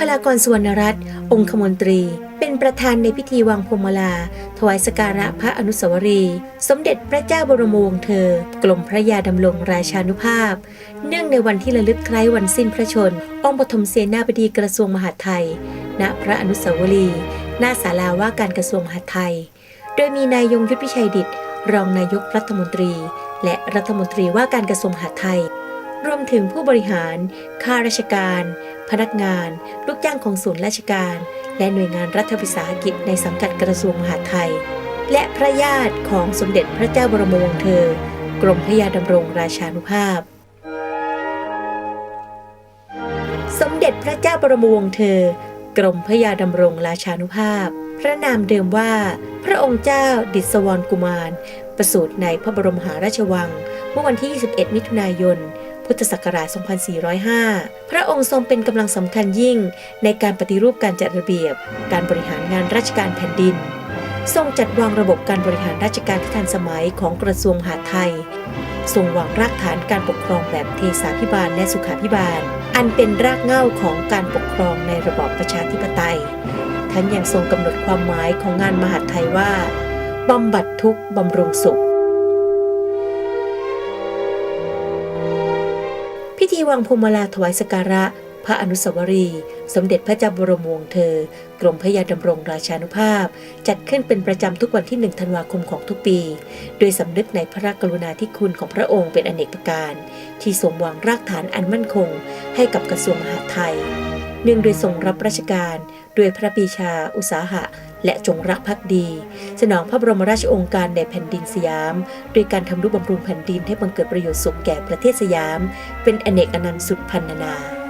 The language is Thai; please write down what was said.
พลากรสวรรณรัตน์องคมนตรี เป็นประธานในพิธีวางพวงมาลา ถวายสการะพระอนุสาวรีย์สมเด็จพระเจ้าบรมวงศ์เธอกรมพระยาดำรงราชานุภาพ เนื่องในวันที่ระลึกคล้ายวันสิ้นพระชน องค์ปฐมเสนาบดีกระทรวงมหาดไทย ณพระอนุสาวรีย์หน้าศาลาว่าการกระทรวงมหาดไทย โดยมีนายยงยุทธพิชัยดิตรองนายกรัฐมนตรี และรัฐมนตรีว่าการกระทรวงมหาดไทย รวมถึงผู้บริหาร ข้าราชการ พนักงาน ลูกจ้างของส่วนราชการ และหน่วยงานรัฐวิสาหกิจในสังกัดกระทรวงมหาดไทย และพระญาติของสมเด็จพระเจ้าบรมวงศ์เธอ กรมพระยาดำรงราชานุภาพ สมเด็จพระเจ้าบรมวงศ์เธอ กรมพระยาดำรงราชานุภาพ พระนามเดิมว่า พระองค์เจ้าดิศวรกุมาร ประสูติในพระบรมมหาราชวัง เมื่อวันที่ 21 มิถุนายน พุทธศักราช 2405 พระองค์ทรงเป็นกำลังสำคัญยิ่งในการปฏิรูปการจัดระเบียบ การบริหารงานราชการแผ่นดิน ทรงจัดวางระบบการบริหารราชการที่ทันสมัยของกระทรวงมหาดไทย ทรงวางรากฐานการปกครองแบบเทสาพิบาลและสุขาพิบาล อันเป็นรากเหง้าของการปกครองในระบอบประชาธิปไตย ทั้งยังทรงกำหนดความหมายของงานมหาดไทยว่าบำบัดทุกข์บำรุงสุข พิธีวางพวงมาลาถวายสการะ พระอนุสาวรีย์สมเด็จพระเจ้าบรมวงศ์เธอ กรมพระยาดำรงราชานุภาพ จัดขึ้นเป็นประจำทุกวันที่ 1 ธันวาคมของทุกปี โดยสำนึกในพระกรุณาธิคุณของพระองค์เป็นอเนกประการ ที่ทรงวางรากฐานอันมั่นคง ให้กับกระทรวงมหาดไทย เนื่องโดยทรงรับราชการด้วยพระปีชา อุตสาหะ และจงรักภักดี สนองพระบรมราชโองการในแผ่นดินสยามด้วยการทำนุบำรุงแผ่นดินให้บังเกิดประโยชน์สุขแก่ประเทศสยาม เป็นอเนกอนันต์สุดพันนานา